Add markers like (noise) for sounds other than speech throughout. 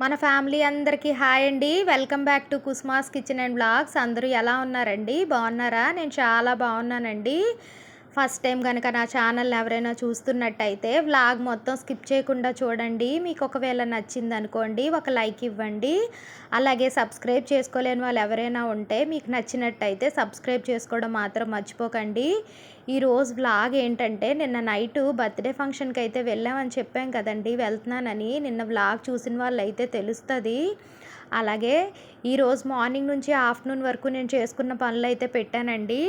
మన ఫ్యామిలీ అందరికీ హాయ్ అండి. Welcome back to Kusma's kitchen and blogs. అందరూ ఎలా ఉన్నారండి? బాగున్నారా? నేను చాలా బాగున్నానండి. ఫస్ట్ టైం కనుక నా ఛానల్ ఎవరైనా చూస్తున్నట్టయితే వ్లాగ్ మొత్తం స్కిప్ చేయకుండా చూడండి. మీకు ఒకవేళ నచ్చింది అనుకోండి ఒక లైక్ ఇవ్వండి. అలాగే సబ్స్క్రైబ్ చేసుకోలేని వాళ్ళు ఎవరైనా ఉంటే మీకు నచ్చినట్టయితే సబ్స్క్రైబ్ చేసుకోవడం మాత్రం మర్చిపోకండి. ఈరోజు వ్లాగ్ ఏంటంటే నిన్న నైట్ బర్త్డే ఫంక్షన్కి అయితే వెళ్ళామని చెప్పాం కదండి వెళ్తున్నానని. నిన్న వ్లాగ్ చూసిన వాళ్ళు అయితే తెలుస్తుంది. అలాగే ఈరోజు మార్నింగ్ నుంచి ఆఫ్టర్నూన్ వరకు నేను చేసుకున్న పనులు అయితే పెట్టానండి.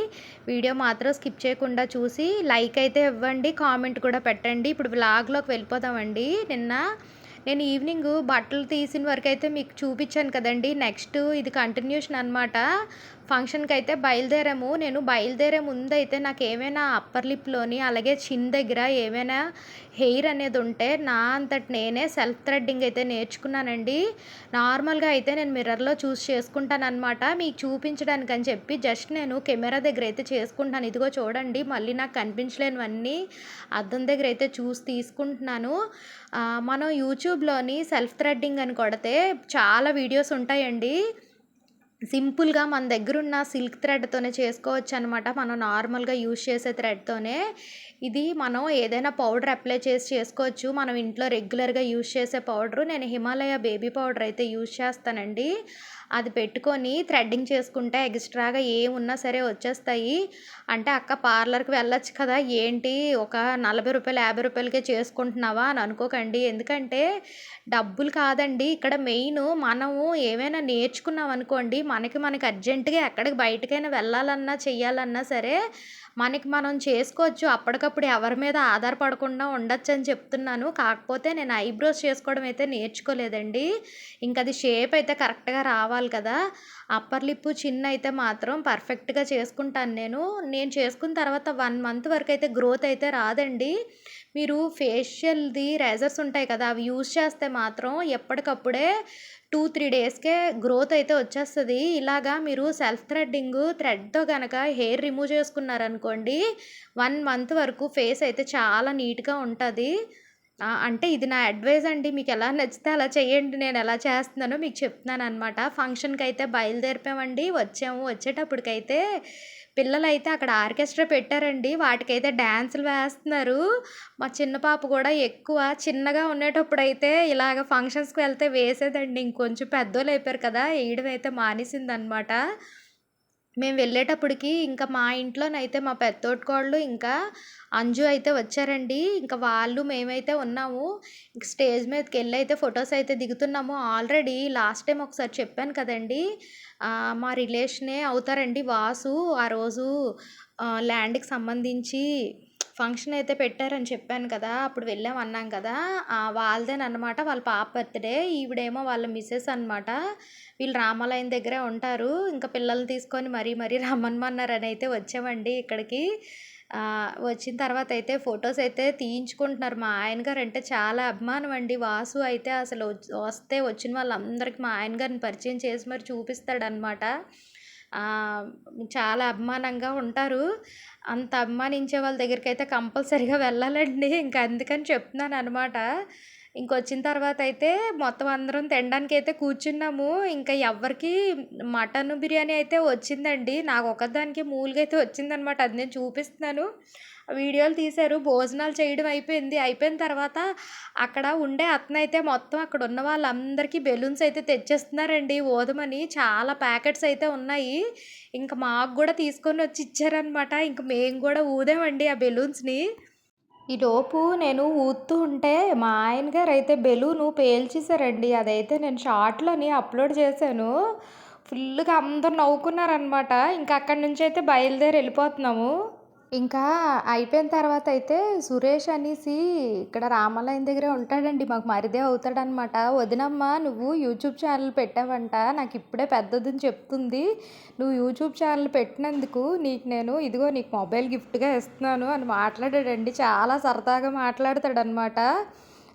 వీడియో మాత్రం స్కిప్ చేయకుండా చూసి లైక్ అయితే ఇవ్వండి కామెంట్ కూడా పెట్టండి. ఇప్పుడు వ్లాగ్లోకి వెళ్ళిపోతామండి నిన్న నేను ఈవినింగ్ బట్టలు తీసిన వరకు అయితే మీకు చూపించాను కదండి. నెక్స్ట్ ఇది కంటిన్యూషన్ అనమాట ఫంక్షన్కి అయితే బయలుదేరాము. నేను బయలుదేరే ముందు అయితే నాకు ఏమైనా అప్పర్ లిప్లోని అలాగే చిన్ దగ్గర ఏమైనా హెయిర్ అనేది ఉంటే నా అంతటి నేనే సెల్ఫ్ థ్రెడ్డింగ్ అయితే నేర్చుకున్నానండి. నార్మల్గా అయితే నేను మిర్రర్లో చూస్ చేసుకుంటాను అనమాట మీకు చూపించడానికి అని చెప్పి జస్ట్ నేను కెమెరా దగ్గర అయితే చేసుకుంటాను ఇదిగో చూడండి మళ్ళీ నాకు కనిపించలేనివన్నీ అద్దం దగ్గర అయితే చూసి తీసుకుంటున్నాను. మనం యూట్యూబ్లోని సెల్ఫ్ థ్రెడ్డింగ్ అని కొడితే చాలా వీడియోస్ ఉంటాయండి. సింపుల్గా మన దగ్గర ఉన్న సిల్క్ థ్రెడ్తోనే చేసుకోవచ్చు అనమాట మనం నార్మల్గా యూజ్ చేసే థ్రెడ్తోనే. ఇది మనం ఏదైనా పౌడర్ అప్లై చేసి చేసుకోవచ్చు. మనం ఇంట్లో రెగ్యులర్గా యూజ్ చేసే పౌడరు. నేను హిమాలయ బేబీ పౌడర్ అయితే యూజ్ చేస్తానండి. అది పెట్టుకొని థ్రెడ్డింగ్ చేసుకుంటే ఎక్స్ట్రాగా ఏమున్నా సరే వచ్చేస్తాయి. అంటే అక్క పార్లర్కి వెళ్ళొచ్చు కదా ఏంటి ఒక నలభై రూపాయలు యాభై రూపాయలకే చేసుకుంటున్నావా అని అనుకోకండి. ఎందుకంటే డబ్బులు కాదండి. ఇక్కడ మెయిన్ మనము ఏమైనా నేర్చుకున్నాం అనుకోండి మనకి మనకి అర్జెంటుగా ఎక్కడికి బయటకైనా వెళ్ళాలన్నా చెయ్యాలన్నా సరే మనకి మనం చేసుకోవచ్చు. అప్పటికప్పుడు ఎవరి మీద ఆధారపడకుండా ఉండొచ్చు అని చెప్తున్నాను. కాకపోతే నేను ఐబ్రోస్ చేసుకోవడం అయితే నేర్చుకోలేదండి. ఇంకా అది షేప్ అయితే కరెక్ట్గా రావాలి కదా. అప్పర్ లిప్ చిన్న అయితే మాత్రం పర్ఫెక్ట్గా చేసుకుంటాను నేను. నేను చేసుకున్న తర్వాత వన్ మంత్ వరకు అయితే గ్రోత్ అయితే రాదండి. మీరు ఫేషియల్ది రేజర్స్ ఉంటాయి కదా అవి యూజ్ చేస్తే మాత్రం ఎప్పటికప్పుడే టూ త్రీ డేస్కే గ్రోత్ అయితే వచ్చేస్తుంది. ఇలాగా మీరు సెల్ఫ్ థ్రెడ్డింగ్ థ్రెడ్తో కనుక హెయిర్ రిమూవ్ చేసుకున్నారనుకోండి వన్ మంత్ వరకు ఫేస్ అయితే చాలా నీట్గా ఉంటుంది. అంటే ఇది నా అడ్వైజ్ అండి. మీకు ఎలా నచ్చితే అలా చేయండి. నేను ఎలా చేస్తున్నానో మీకు చెప్తున్నాను అనమాట ఫంక్షన్కి అయితే బయలుదేరిపామండి వచ్చాము. వచ్చేటప్పటికైతే పిల్లలు అయితే అక్కడ ఆర్కెస్ట్రా పెట్టారండి. వాటికైతే డ్యాన్సులు వేస్తున్నారు. మా చిన్న పాప కూడా ఎక్కువ చిన్నగా ఉండేటప్పుడు అయితే ఇలాగ ఫంక్షన్స్కి వెళ్తే వేసేదండి. ఇంకొంచెం పెద్దోళ్ళు అయిపోయారు కదా. వేయడం అయితే మానేసింది అనమాట మేము వెళ్ళేటప్పటికి ఇంకా మా ఇంట్లోనైతే మా పెద్దోటికోళ్ళు ఇంకా అంజు అయితే వచ్చారండి. ఇంకా వాళ్ళు మేమైతే ఉన్నాము. ఇంక స్టేజ్ మీదకి వెళ్ళి అయితే ఫొటోస్ అయితే దిగుతున్నాము. ఆల్రెడీ లాస్ట్ టైం ఒకసారి చెప్పాను కదండి. మా రిలేషనే అవుతారండి వాసు. ఆ రోజు ల్యాండ్కి సంబంధించి ఫంక్షన్ అయితే పెట్టారని చెప్పాను కదా అప్పుడు వెళ్ళాం అన్నాం కదా. వాళ్ళదేనమాట వాళ్ళ పాప బర్త్డే ఈవిడేమో వాళ్ళ మిస్సెస్ అనమాట వీళ్ళు రామాలయం దగ్గరే ఉంటారు ఇంకా పిల్లల్ని తీసుకొని మరీ మరీ రమ్మనమన్నారని అయితే వచ్చామండి ఇక్కడికి. వచ్చిన తర్వాత అయితే ఫొటోస్ అయితే తీయించుకుంటున్నారు. మా ఆయన గారు అంటే చాలా అభిమానం అండి. వాసు అయితే అసలు వస్తే వచ్చిన వాళ్ళందరికీ మా ఆయన గారిని పరిచయం చేసి మరి చూపిస్తాడనమాట చాలా అభిమానంగా ఉంటారు. అంత అభిమానించే వాళ్ళ దగ్గరికి అయితే కంపల్సరిగా వెళ్ళాలండి. ఇంకా అందుకని చెప్తున్నాను అనమాట ఇంకొచ్చిన తర్వాత అయితే మొత్తం అందరం తినడానికి అయితే కూర్చున్నాము. ఇంకా ఎవరికి మటన్ బిర్యానీ అయితే వచ్చిందండి. నాకు ఒకదానికి మూలుగా అయితే వచ్చిందనమాట. అది నేను చూపిస్తున్నాను. వీడియోలు తీశారు. భోజనాలు చేయడం అయిపోయింది. అయిపోయిన తర్వాత అక్కడ ఉండే అతను అయితే మొత్తం అక్కడ ఉన్న వాళ్ళందరికీ బెలూన్స్ అయితే తెచ్చేస్తున్నారండి. ఓదమని చాలా ప్యాకెట్స్ అయితే ఉన్నాయి. ఇంకా మాకు కూడా తీసుకొని వచ్చి ఇచ్చారనమాట. ఇంక మేము కూడా ఊదామండి ఆ బెలూన్స్ని. ఈలోపు నేను ఊతూ ఉంటే మా ఆయన గారు అయితే బెలూను పేల్చేశారండి. అదైతే నేను షార్ట్లోని అప్లోడ్ చేశాను. ఫుల్గా అందరు నవ్వుకున్నారనమాట ఇంకా అక్కడి నుంచి అయితే బయలుదేరి వెళ్ళిపోతున్నాము. ఇంకా అయిపోయిన తర్వాత అయితే సురేష్ అనేసి ఇక్కడ రామాలయం దగ్గరే ఉంటాడండి. మాకు మరిదే అవుతాడనమాట వదినమ్మ నువ్వు యూట్యూబ్ ఛానల్ పెట్టావంట. నాకు ఇప్పుడే పెద్దదని చెప్తుంది. నువ్వు యూట్యూబ్ ఛానల్ పెట్టినందుకు నీకు నేను ఇదిగో నీకు మొబైల్ గిఫ్ట్గా ఇస్తున్నాను అని మాట్లాడాడండి. చాలా సరదాగా మాట్లాడతాడనమాట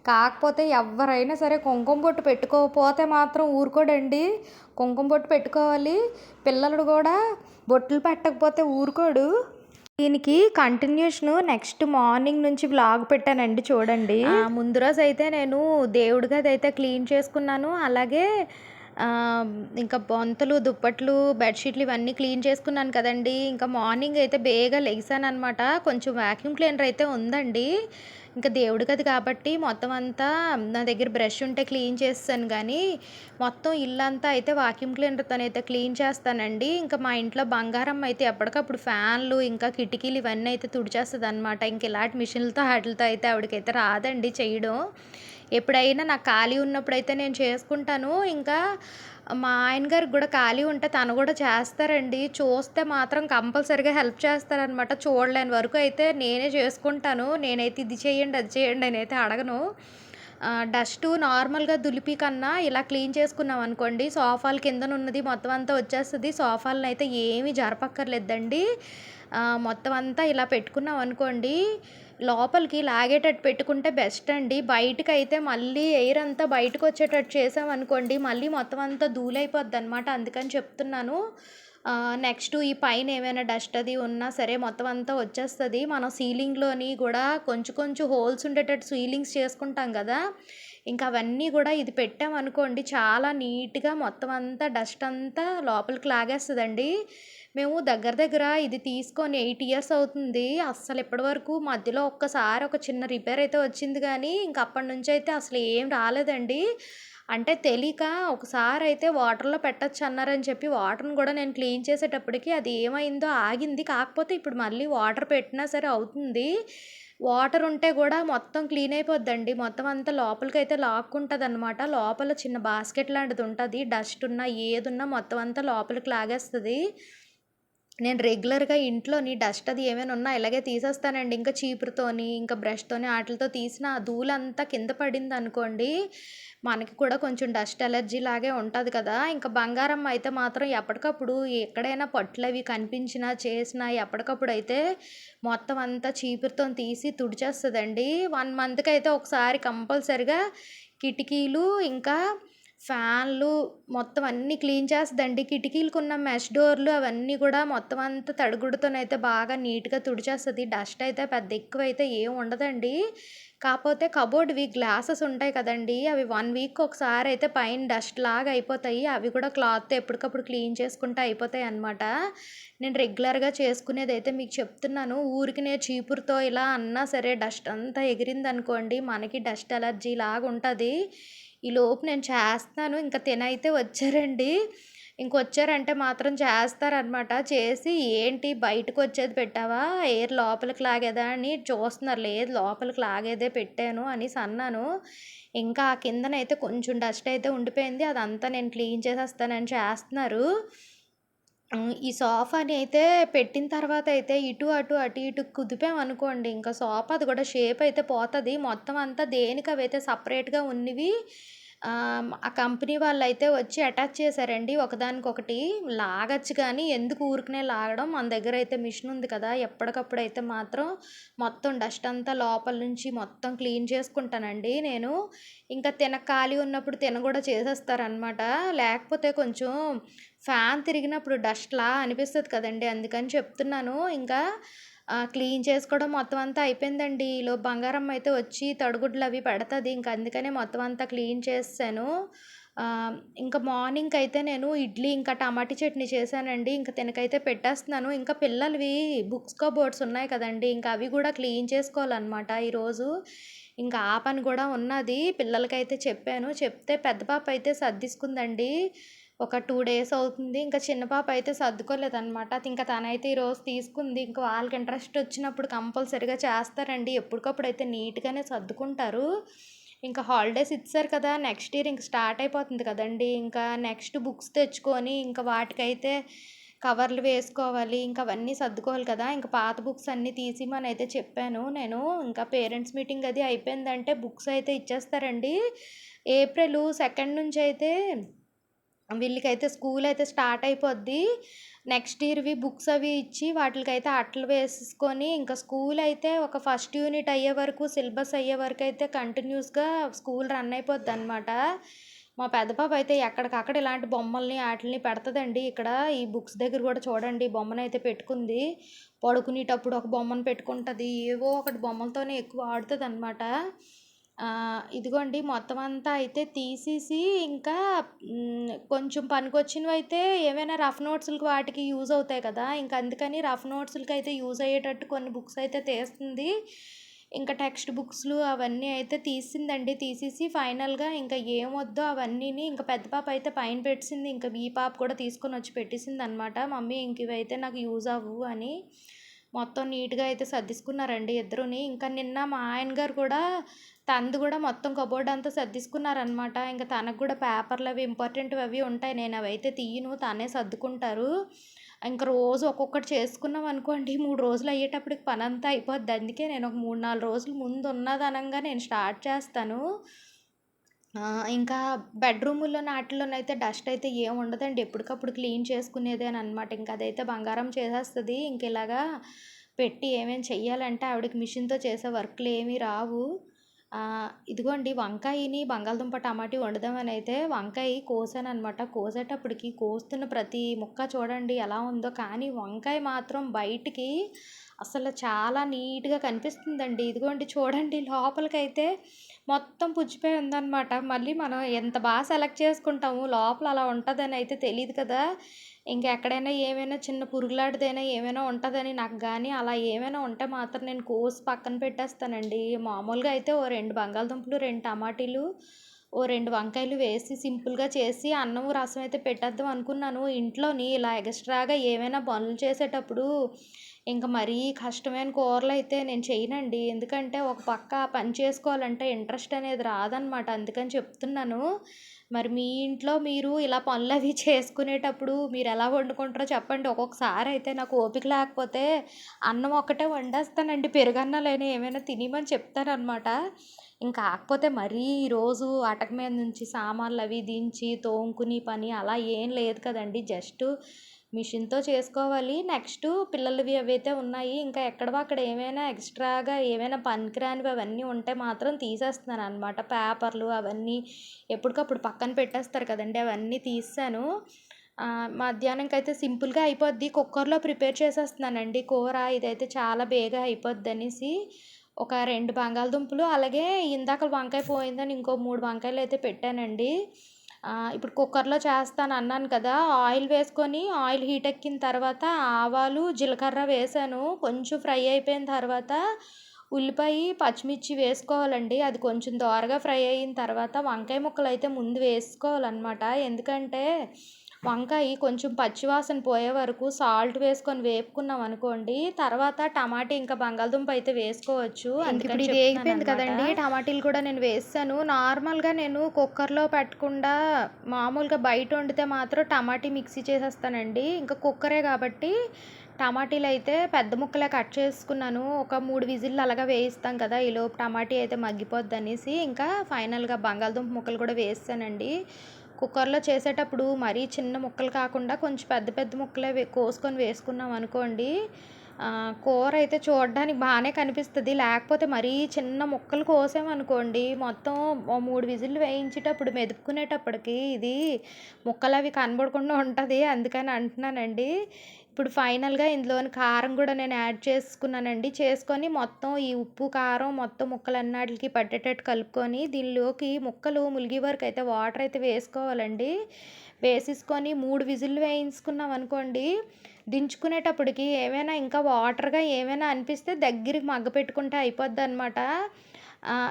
కాకపోతే ఎవరైనా సరే కుంకుమ బొట్టు పెట్టుకోకపోతే మాత్రం ఊరుకోడండి. కుంకుమ బొట్టు పెట్టుకోవాలి. పిల్లలు కూడా బొట్లు పెట్టకపోతే ఊరుకోడు. దీనికి కంటిన్యూషన్ నెక్స్ట్ మార్నింగ్ నుంచి వ్లాగ్ పెట్టానండి చూడండి. ఆ, ముందు రోజు అయితే నేను దేవుడి గది అయితే క్లీన్ చేసుకున్నాను. అలాగే ఇంకా బొంతలు దుప్పట్లు బెడ్షీట్లు ఇవన్నీ క్లీన్ చేసుకున్నాను కదండి. ఇంకా మార్నింగ్ అయితే బేగా లెగిసాను అనమాట కొంచెం వాక్యూమ్ క్లీనర్ అయితే ఉందండి. ఇంకా దేవుడి గది కాబట్టి మొత్తం అంతా నా దగ్గర బ్రష్ ఉంటే క్లీన్ చేస్తాను కానీ మొత్తం ఇల్లంతా అయితే వాక్యూమ్ క్లీనర్తో అయితే క్లీన్ చేస్తానండి. ఇంకా మా ఇంట్లో బంగారం అయితే ఎప్పటికప్పుడు ఫ్యాన్లు ఇంకా కిటికీలు ఇవన్నీ అయితే తుడిచేస్తుంది అనమాట ఇంక ఇలాంటి మిషన్లతో వాటితో అయితే ఆవిడకైతే రాదండి చేయడం. ఎప్పుడైనా నాకు ఖాళీ ఉన్నప్పుడైతే నేను చేసుకుంటాను. ఇంకా మా ఆయన గారికి కూడా ఖాళీ ఉంటే తను కూడా చేస్తారండి. చూస్తే మాత్రం కంపల్సరిగా హెల్ప్ చేస్తారనమాట. చూడలేని వరకు అయితే నేనే చేసుకుంటాను. నేనైతే ఇది చేయండి అది చేయండి నేనైతే అడగను. డస్ట్ నార్మల్గా దులిపి కన్నా ఇలా క్లీన్ చేసుకున్నాం అనుకోండి సోఫాల కిందన ఉన్నది మొత్తం అంతా వచ్చేస్తుంది. సోఫాలను అయితే ఏమీ జరపక్కర్లేదండి. మొత్తం అంతా ఇలా పెట్టుకున్నాం అనుకోండి లోపలికి లాగేటట్టు పెట్టుకుంటే బెస్ట్ అండి. బయటకు అయితే మళ్ళీ ఎయిర్ అంతా బయటకు వచ్చేటట్టు చేసామనుకోండి మళ్ళీ మొత్తం అంతా ధూళైపోద్ది అనమాట అందుకని చెప్తున్నాను. నెక్స్ట్ ఈ పైన ఏమైనా డస్ట్ అది ఉన్నా సరే మొత్తం అంతా వచ్చేస్తుంది. మనం సీలింగ్లోని కూడా కొంచెం కొంచెం హోల్స్ ఉండేటట్టు సీలింగ్స్ చేసుకుంటాం కదా. ఇంకా అవన్నీ కూడా ఇది పెట్టామనుకోండి చాలా నీట్గా మొత్తం అంతా డస్ట్ అంతా లోపలికి లాగేస్తుందండి. మేము దగ్గర దగ్గర ఇది తీసుకొని ఎయిట్ ఇయర్స్ అవుతుంది. అస్సలు ఇప్పటివరకు మధ్యలో ఒక్కసారి ఒక చిన్న రిపేర్ అయితే వచ్చింది కానీ ఇంక అప్పటి నుంచి అయితే అసలు ఏం రాలేదండి. అంటే తెలియక ఒకసారి అయితే వాటర్లో పెట్టచ్చు అన్నారని చెప్పి వాటర్ని కూడా నేను క్లీన్ చేసేటప్పటికి అది ఏమైందో ఆగింది. కాకపోతే ఇప్పుడు మళ్ళీ వాటర్ పెట్టినా సరే అవుతుంది. వాటర్ ఉంటే కూడా మొత్తం క్లీన్ అయిపోద్దండి. మొత్తం అంతా లోపలికి అయితే లాక్కుంటుంది అనమాట లోపల చిన్న బాస్కెట్ లాంటిది ఉంటుంది. డస్ట్ ఉన్నా ఏదున్నా మొత్తం అంతా లోపలికి లాగేస్తుంది. నేను రెగ్యులర్గా ఇంట్లోని డస్ట్ అది ఏమైనా ఉన్నా ఇలాగే తీసేస్తానండి. ఇంకా చీపురుతోని ఇంకా బ్రష్తోని వాటితో తీసిన ఆ ధూళంతా కింద పడింది అనుకోండి మనకి కూడా కొంచెం డస్ట్ ఎలర్జీ లాగే ఉంటుంది కదా. ఇంకా బంగారం అయితే మాత్రం ఎప్పటికప్పుడు ఎక్కడైనా పట్లు అవి కనిపించినా చేసినా ఎప్పటికప్పుడు అయితే మొత్తం అంతా చీపురుతో తీసి తుడిచేస్తుందండి. వన్ మంత్కి అయితే ఒకసారి కంపల్సరిగా కిటికీలు ఇంకా ఫ్యాన్లు మొత్తం అన్నీ క్లీన్ చేస్తుందండి. కిటికీలకు ఉన్న మెష్ డోర్లు అవన్నీ కూడా మొత్తం అంతా తడిగుడ్డతోనైతే బాగా నీట్గా తుడిచేస్తుంది. డస్ట్ అయితే పెద్ద ఎక్కువ అయితే ఏం ఉండదండి. కాకపోతే కబోర్డ్వి గ్లాసెస్ ఉంటాయి కదండి. అవి వన్ వీక్ ఒకసారి అయితే పైన డస్ట్ లాగా అయిపోతాయి. అవి కూడా క్లాత్తో ఎప్పటికప్పుడు క్లీన్ చేసుకుంటే అయిపోతాయి అనమాట నేను రెగ్యులర్గా చేసుకునేది అయితే మీకు చెప్తున్నాను. ఊరికి నేను చీపురుతో ఇలా అన్నా సరే డస్ట్ అంతా ఎగిరిందనుకోండి మనకి డస్ట్ ఎలర్జీ లాగా ఉంటుంది ఈ లోపు నేను చేస్తున్నాను ఇంకా తినైతే వచ్చారండి. ఇంకొచ్చారంటే మాత్రం చేస్తారనమాట చేసి ఏంటి బయటకు వచ్చేది పెట్టావా? ఎయిర్ లోపలికి లాగేదా అని చూస్తున్నారు. లేదు లోపలికి లాగేదే పెట్టాను అనేసి అన్నాను. ఇంకా ఆ కిందనైతే కొంచెం డస్ట్ అయితే ఉండిపోయింది. అదంతా నేను క్లీన్ చేసేస్తానని చేస్తున్నారు. ఈ సోఫాని అయితే పెట్టిన తర్వాత అయితే ఇటు అటు అటు ఇటు కుదిపామనుకోండి ఇంకా సోఫా అది కూడా షేప్ అయితే పోతుంది. మొత్తం అంతా దేనికి అవైతే సపరేట్గా ఉన్నవి ఆ, కంపెనీ వాళ్ళు అయితే వచ్చి అటాచ్ చేశారండి. ఒకదానికొకటి లాగచ్చు కానీ ఎందుకు ఊరికనే లాగడం? మన దగ్గర అయితే మిషన్ ఉంది కదా ఎప్పటికప్పుడు అయితే మాత్రం మొత్తం డస్ట్ అంతా లోపల నుంచి మొత్తం క్లీన్ చేసుకుంటానండి నేను. ఇంకా తిన ఖాళీ ఉన్నప్పుడు తిన కూడా చేసేస్తారనమాట లేకపోతే కొంచెం ఫ్యాన్ తిరిగినప్పుడు డస్ట్లా అనిపిస్తుంది కదండి అందుకని చెప్తున్నాను. ఇంకా క్లీన్ చేసుకోవడం మొత్తం అంతా అయిపోయిందండి. ఈలో బంగారం అయితే వచ్చి తడుగుడ్లు అవి పెడుతుంది. ఇంకా అందుకనే మొత్తం అంతా క్లీన్ చేసాను ఇంకా మార్నింగ్ అయితే నేను ఇడ్లీ ఇంకా టమాటీ చట్నీ చేశానండి. ఇంకా తినకైతే పెట్టేస్తున్నాను. ఇంకా పిల్లలవి బుక్స్ కబోర్డ్స్ ఉన్నాయి కదండి. ఇంకా అవి కూడా క్లీన్ చేసుకోవాలన్నమాట ఈరోజు. ఇంకా ఆ పని కూడా ఉన్నది. పిల్లలకైతే చెప్పాను. చెప్తే పెద్ద పాప అయితే సర్దిసుకుందండి. ఒక టూ డేస్ అవుతుంది. ఇంకా చిన్న పాప అయితే సర్దుకోలేదన్నమాట. ఇంకా తనైతే ఈరోజు తీసుకుంది. ఇంకా వాళ్ళకి ఇంట్రెస్ట్ వచ్చినప్పుడు కంపల్సరీగా చేస్తారండి. ఎప్పటికప్పుడు అయితే నీట్గానే సర్దుకుంటారు. ఇంకా హాలిడేస్ ఇచ్చారు కదా. నెక్స్ట్ ఇయర్ ఇంక స్టార్ట్ అయిపోతుంది కదండి. ఇంకా నెక్స్ట్ బుక్స్ తెచ్చుకొని ఇంకా వాటికైతే కవర్లు వేసుకోవాలి. ఇంకా అవన్నీ సర్దుకోవాలి కదా. ఇంకా పాత బుక్స్ అన్నీ తీసిమని అయితే చెప్పాను నేను. ఇంకా పేరెంట్స్ మీటింగ్ అది అయిపోయిందంటే బుక్స్ అయితే ఇచ్చేస్తారండి. ఏప్రిల్ సెకండ్ నుంచి అయితే వీళ్ళకైతే స్కూల్ అయితే స్టార్ట్ అయిపోద్ది. నెక్స్ట్ ఇయర్వి బుక్స్ అవి ఇచ్చి వాటికైతే అట్టలు వేసుకొని ఇంకా స్కూల్ అయితే ఒక ఫస్ట్ యూనిట్ అయ్యే వరకు సిలబస్ అయ్యే వరకు అయితే కంటిన్యూస్గా స్కూల్ రన్ అయిపోద్ది అనమాట మా పెద్ద పాప అయితే ఎక్కడికక్కడ ఇలాంటి బొమ్మల్ని ఆటిల్ని పెడతదండి. ఇక్కడ ఈ బుక్స్ దగ్గర కూడా చూడండి బొమ్మనైతే పెట్టుకుంది. పడుకునేటప్పుడు ఒక బొమ్మను పెట్టుకుంటుంది. ఏవో ఒకటి బొమ్మలతోనే ఎక్కువ ఆడుతుంది అనమాట ఇదిగోండి మొత్తం అంతా అయితే తీసేసి ఇంకా కొంచెం పనికొచ్చినవి అయితే ఏమైనా రఫ్ నోట్స్లకి వాటికి యూజ్ అవుతాయి కదా. ఇంకా అందుకని రఫ్ నోట్స్లకి అయితే యూజ్ అయ్యేటట్టు కొన్ని బుక్స్ అయితే తీస్తుంది. ఇంకా టెక్స్ట్ బుక్స్లు అవన్నీ అయితే తీసిందండి. తీసేసి ఫైనల్గా ఇంకా ఏం వద్దో అవన్నీని ఇంకా పెద్ద పాప అయితే పైన పెట్టింది ఇంకా ఈ పాప కూడా తీసుకొని వచ్చి పెట్టేసింది అనమాట మమ్మీ ఇంక ఇవైతే నాకు యూజ్ అవ్వు అని. మొత్తం నీట్గా అయితే సర్దిసుకున్నారండి ఇద్దరుని. ఇంకా నిన్న మా ఆయన గారు కూడా తనది కూడా మొత్తం కబోర్డ్ అంతా సర్దిసుకున్నారనమాట ఇంకా తనకు కూడా పేపర్లు అవి ఇంపార్టెంట్ అవి ఉంటాయి. నేను అవి అయితే తీయను తానే సర్దుకుంటారు. ఇంకా రోజు ఒక్కొక్కటి చేసుకున్నాం అనుకోండి మూడు రోజులు అయ్యేటప్పటికి పని అంతా అయిపోద్ది. అందుకే నేను ఒక మూడు నాలుగు రోజులు ముందు ఉన్నదనంగా నేను స్టార్ట్ చేస్తాను. ఇంకా బెడ్రూముల్లో నాటిలోనైతే డస్ట్ అయితే ఏం ఉండదండి. ఎప్పటికప్పుడు క్లీన్ చేసుకునేదే అని అనమాట ఇంకా అదైతే బంగారం చేసేస్తుంది. ఇంక ఇలాగా పెట్టి ఏమేమి చెయ్యాలంటే ఆవిడకి మిషన్తో చేసే వర్క్లు ఏమీ రావు. ఇదిగోండి వంకాయని బంగాళదుంప టమాటీ వండుదామని అయితే వంకాయ కోసాను అనమాట కోసేటప్పటికి కోస్తున్న ప్రతి ముక్క చూడండి ఎలా ఉందో. కానీ వంకాయ మాత్రం బయటికి అసలు చాలా నీట్గా కనిపిస్తుందండి. ఇదిగోండి చూడండి లోపలికైతే మొత్తం పుచ్చిపోయి ఉందన్నమాట. మళ్ళీ మనం ఎంత బాగా సెలెక్ట్ చేసుకుంటాము లోపల అలా ఉంటుందని అయితే తెలియదు కదా. ఇంకా ఎక్కడైనా ఏమైనా చిన్న పురుగులాటిదైనా ఏమైనా ఉంటుందని నాకు కానీ అలా ఏమైనా ఉంటే మాత్రం నేను కోసి పక్కన పెట్టేస్తానండి. మామూలుగా అయితే ఓ రెండు బంగాళదుంపలు రెండు టమాటీలు ఓ రెండు వంకాయలు వేసి సింపుల్గా చేసి అన్నం రసం అయితే పెట్టేద్దాం అనుకున్నాను. ఇంట్లోని ఇలా ఎక్స్ట్రాగా ఏమైనా పనులు చేసేటప్పుడు ఇంకా మరీ కష్టమైన కూరలు అయితే నేను చేయనండి. ఎందుకంటే ఒక పక్క పని చేసుకోవాలంటే ఇంట్రెస్ట్ అనేది రాదనమాట అందుకని చెప్తున్నాను. మరి మీ ఇంట్లో మీరు ఇలా పనులు అవి చేసుకునేటప్పుడు మీరు ఎలా వండుకుంటారో చెప్పండి. ఒక్కొక్కసారి అయితే నాకు ఓపిక లేకపోతే అన్నం ఒక్కటే వండేస్తానండి. పెరుగన్నాలేని ఏమైనా తినేమని చెప్తానమాట ఇంకా కాకపోతే మరీ ఈరోజు అటక మీద నుంచి సామాన్లు అవి దించి తోముకుని పని అలా ఏం లేదు కదండి. జస్ట్ మిషన్తో చేసుకోవాలి. నెక్స్ట్ పిల్లలవి అవైతే ఉన్నాయి. ఇంకా ఎక్కడవో అక్కడ ఏమైనా ఎక్స్ట్రాగా ఏమైనా పనికిరానివి అవన్నీ ఉంటే మాత్రం తీసేస్తున్నాను అనమాట పేపర్లు అవన్నీ ఎప్పటికప్పుడు పక్కన పెట్టేస్తారు కదండి. అవన్నీ తీసాను. మధ్యాహ్నంకి అయితే సింపుల్గా అయిపోద్ది. కుక్కర్లో ప్రిపేర్ చేసేస్తున్నానండి. కూర ఇదైతే చాలా బేగా అయిపోద్ది అనేసి ఒక రెండు బంగాళదుంపలు అలాగే ఇందాక వంకాయ పోయిందని ఇంకో మూడు వంకాయలు అయితే పెట్టానండి. ఇప్పుడు కుక్కర్లో చేస్తాను అన్నాను కదా ఆయిల్ వేసుకొని ఆయిల్ హీట్ ఎక్కిన తర్వాత ఆవాలు జీలకర్ర వేసాను. కొంచెం ఫ్రై అయిపోయిన తర్వాత ఉల్లిపాయ పచ్చిమిర్చి వేసుకోవాలండి. అది కొంచెం దోరగా ఫ్రై అయిన తర్వాత వంకాయ ముక్కలు అయితే ముందు వేసుకోవాలన్నమాట. ఎందుకంటే వంకాయ కొంచెం పచ్చివాసన పోయే వరకు సాల్ట్ వేసుకొని వేపుకున్నాం అనుకోండి తర్వాత టమాటా ఇంకా బంగాళదుంప అయితే వేసుకోవచ్చు ఇప్పుడు ఇది వేగిపోయింది కదండి టమాటీలు కూడా నేను వేస్తాను. నార్మల్గా నేను కుక్కర్లో పెట్టకుండా మామూలుగా బయట వండితే మాత్రం టమాటీ మిక్సీ చేసేస్తానండి. ఇంకా కుక్కరే కాబట్టి టమాటీలు అయితే పెద్ద ముక్కలే కట్ చేసుకున్నాను. ఒక మూడు విజిల్లు అలాగా వేయిస్తాం కదా ఈ లోపు టమాటీ అయితే మగ్గిపోద్ది అనేసి. ఇంకా ఫైనల్గా బంగాళదుంప ముక్కలు కూడా వేస్తానండి. కుక్కర్లో చేసేటప్పుడు మరీ చిన్న ముక్కలు కాకుండా కొంచెం పెద్ద పెద్ద ముక్కలే కోసుకొని వేసుకున్నాం అనుకోండి కూర అయితే చూడడానికి బాగానే కనిపిస్తుంది. లేకపోతే మరీ చిన్న ముక్కలు కోసామనుకోండి మొత్తం మూడు విజిల్లు వేయించేటప్పుడు మెదుపుకునేటప్పటికి ఇది ముక్కలు అవి కనబడకుండా ఉంటుంది అందుకని అంటున్నానండి. ఇప్పుడు ఫైనల్గా ఇందులోని కారం కూడా నేను యాడ్ చేసుకున్నానండి. చేసుకొని మొత్తం ఈ ఉప్పు కారం మొత్తం ముక్కలన్నిటికి పట్టేటట్టు కలుపుకొని దీనిలోకి ముక్కలు ములిగే వరకు అయితే వాటర్ అయితే వేసుకోవాలండి. వేసేసుకొని మూడు విజిల్లు వేయించుకున్నాం అనుకోండి దించుకునేటప్పటికి ఏమైనా ఇంకా వాటర్గా ఏమైనా అనిపిస్తే దగ్గరికి మగ్గ పెట్టుకుంటే అయిపోద్ది అనమాట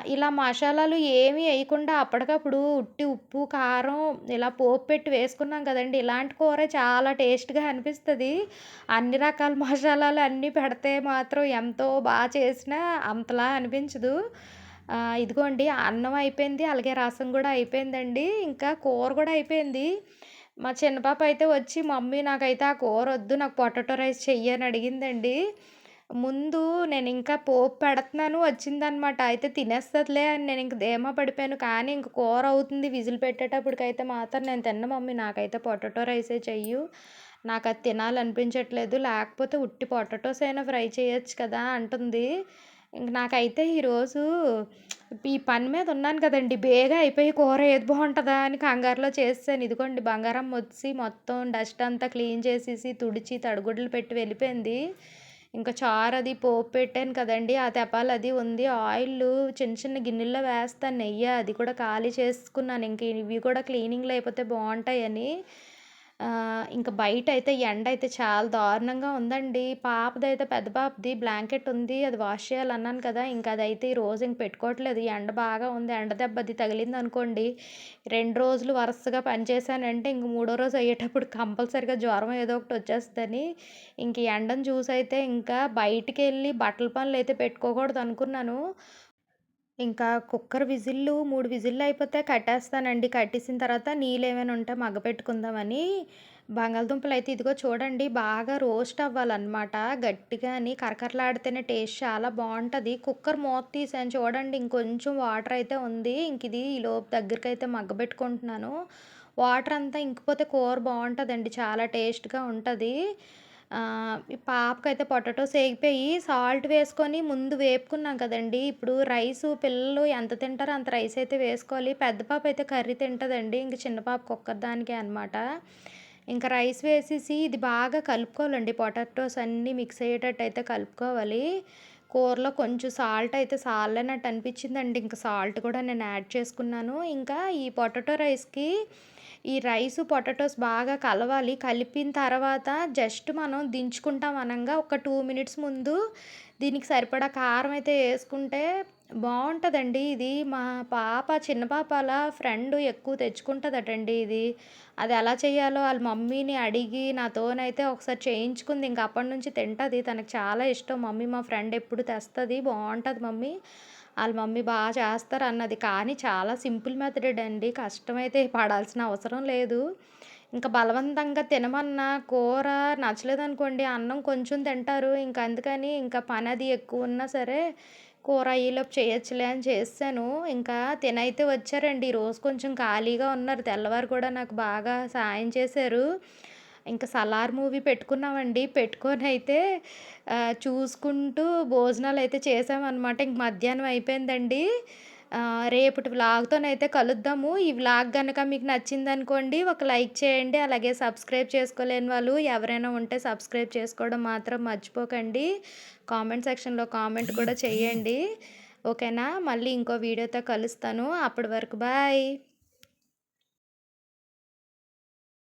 ఇలా మసాలాలు ఏమీ వేయకుండా అప్పటికప్పుడు ఉట్టి ఉప్పు కారం ఇలా పోపు పెట్టి వేసుకున్నాం కదండి. ఇలాంటి కూర చాలా టేస్ట్గా అనిపిస్తుంది. అన్ని రకాల (laughs) మసాలాలు అన్నీ పెడితే మాత్రం ఎంతో బాగా చేసినా అంతలా అనిపించదు. ఇదిగోండి అన్నం అయిపోయింది అలాగే రసం కూడా అయిపోయిందండి. ఇంకా కూర కూడా అయిపోయింది. మా చిన్న పాప అయితే వచ్చి మమ్మీ నాకైతే ఆ కూర వద్దు నాకు పొటాటో రైస్ చెయ్యి అని అడిగిందండి. ముందు నేను ఇంకా పోపు పెడుతున్నాను వచ్చిందనమాట అయితే తినేస్తుందిలే అని నేను ఇంక ధీమా పడిపోయాను. కానీ ఇంక కూర అవుతుంది విజిల్ పెట్టేటప్పటికైతే మాత్రం నేను తిన్న మమ్మీ. నాకైతే పొటాటో రైసే చెయ్యు. నాకు అది తినాలనిపించట్లేదు. లేకపోతే ఉట్టి పొటాటోస్ అయినా ఫ్రై చేయొచ్చు కదా అంటుంది. ఇంక నాకైతే ఈరోజు ఈ పని మీద ఉన్నాను కదండి. బేగా అయిపోయి కూర ఏది బాగుంటుందా అని కంగారులో చేసాను ఇదిగోండి బంగారం వచ్చి మొత్తం డస్ట్ అంతా క్లీన్ చేసేసి, తుడిచి, తడిగుడ్డలు పెట్టి వెళ్ళిపోయింది. ఇంకా చారు అది పోపు పెట్టాను కదండీ! ఆ తెపాలు అది ఉంది. ఆయిల్ చిన్న చిన్న గిన్నెల్లో వేస్తాను నెయ్యి. అది కూడా ఖాళీ చేసుకున్నాను. ఇంక ఇవి కూడా క్లీనింగ్‌లో అయిపోతే బాగుంటాయని ఆహ్, ఇంక బయటైతే ఎండైతే చాలా దారుణంగా ఉందండి. పాపదైతే పెద్ద పాపది బ్లాంకెట్ ఉంది. అది వాష్ చేయాలన్నాను కదా! ఇంక అదైతే రోజు ఇంక పెట్టుకోవట్లేదు. ఎండ బాగా ఉంది. ఎండ దెబ్బ అది తగిలిందనుకోండి, 2 రోజులు వరుసగా పని చేశానంటే ఇంక మూడో రోజు అయ్యేటప్పుడు కంపల్సరీగా జ్వరం ఏదో ఒకటి వచ్చేస్తదని, ఇంక ఈ ఎండను చూసైతే ఇంకా బయటికెళ్ళి బట్టల పనులైతే పెట్టుకోకూడదనుకున్నాను. ఇంకా కుక్కర్ విజిల్లు మూడు విజిల్లు అయిపోతే కట్టేస్తానండి. కట్టేసిన తర్వాత నీళ్ళు ఏమైనా ఉంటే మగ్గపెట్టుకుందామని. అయితే ఇదిగో చూడండి బాగా రోస్ట్ అవ్వాలన్నమాట గట్టిగా అని కరకరలాడితేనే టేస్ట్ చాలా బాగుంటుంది కుక్కర్ మూత తీసాను చూడండి ఇంకొంచెం వాటర్ అయితే ఉంది. ఇంక ఇది లోపు దగ్గరికి అయితే మగ్గబెట్టుకుంటున్నాను. వాటర్ అంతా ఇంకిపోతే కూర బాగుంటుందండి చాలా టేస్ట్‌గా ఉంటుంది పాపకైతే పొటాటోస్ వేగిపోయి సాల్ట్ వేసుకొని ముందు వేపుకున్నాం కదండి ఇప్పుడు రైస్ పిల్లలు ఎంత తింటారో అంత రైస్ అయితే వేసుకోవాలి. పెద్ద పాప అయితే కర్రీ తింటదండి. ఇంక చిన్న పాపకు ఒక్కదానికే అనమాట. ఇంకా రైస్ వేసేసి ఇది బాగా కలుపుకోవాలండి. పొటాటోస్ అన్నీ మిక్స్ అయ్యేటట్టు అయితే కలుపుకోవాలి. కూరలో కొంచెం సాల్ట్ అయితే సాలనట్టు అనిపించిందండి. ఇంక సాల్ట్ కూడా నేను యాడ్ చేసుకున్నాను. ఇంకా ఈ పొటాటో రైస్‌కి ఈ రైసు, పొటాటోస్ బాగా కలవాలి. కలిపిన తర్వాత జస్ట్ మనం దించుకుంటాం అనంగా ఒక టూ మినిట్స్ ముందు దీనికి సరిపడా కారం అయితే వేసుకుంటే బాగుంటుందండి ఇది మా పాప చిన్న పాప అలా ఫ్రెండ్ ఎక్కువ తెచ్చుకుంటుందటండి ఇది. అది ఎలా చేయాలో వాళ్ళ మమ్మీని అడిగి నాతోనైతే ఒకసారి చేయించుకుంది. ఇంక అప్పటినుంచి తింటుంది తనకి చాలా ఇష్టం. మమ్మీ మా ఫ్రెండ్ ఎప్పుడు తెస్తుంది బాగుంటుంది మమ్మీ. వాళ్ళ మమ్మీ బాగా చేస్తారు అన్నది కానీ చాలా సింపుల్ మెథడ్ అండి. కష్టమైతే పడాల్సిన అవసరం లేదు. ఇంకా బలవంతంగా తినమన్నా కూర నచ్చలేదనుకోండి అన్నం కొంచెం తింటారు. ఇంకా అందుకని ఇంకా పని అది ఎక్కువ ఉన్నా సరే కూర అయ్యేలోపు చేయొచ్చులే అని చేస్తాను ఇంకా తినైతే వచ్చారండి. ఈరోజు కొంచెం ఖాళీగా ఉన్నారు. తెల్లవారు కూడా నాకు బాగా సాయం చేశారు. ఇంకా 'సలార్' మూవీ పెట్టుకున్నామండి. పెట్టుకొని అయితే చూసుకుంటూ భోజనాలు అయితే చేసామన్నమాట ఇంక మధ్యాహ్నం అయిపోయిందండి. రేపటి వ్లాగ్‌తోనైతే కలుద్దాము. ఈ వ్లాగ్ కనుక మీకు నచ్చిందనుకోండి ఒక లైక్ చేయండి. అలాగే సబ్స్క్రైబ్ చేసుకోలేని వాళ్ళు ఎవరైనా ఉంటే సబ్స్క్రైబ్ చేసుకోవడం మాత్రం మర్చిపోకండి. కామెంట్ సెక్షన్‌లో కామెంట్ కూడా చేయండి. ఓకేనా? మళ్ళీ ఇంకో వీడియోతో కలుస్తాను. అప్పటి వరకు బాయ్.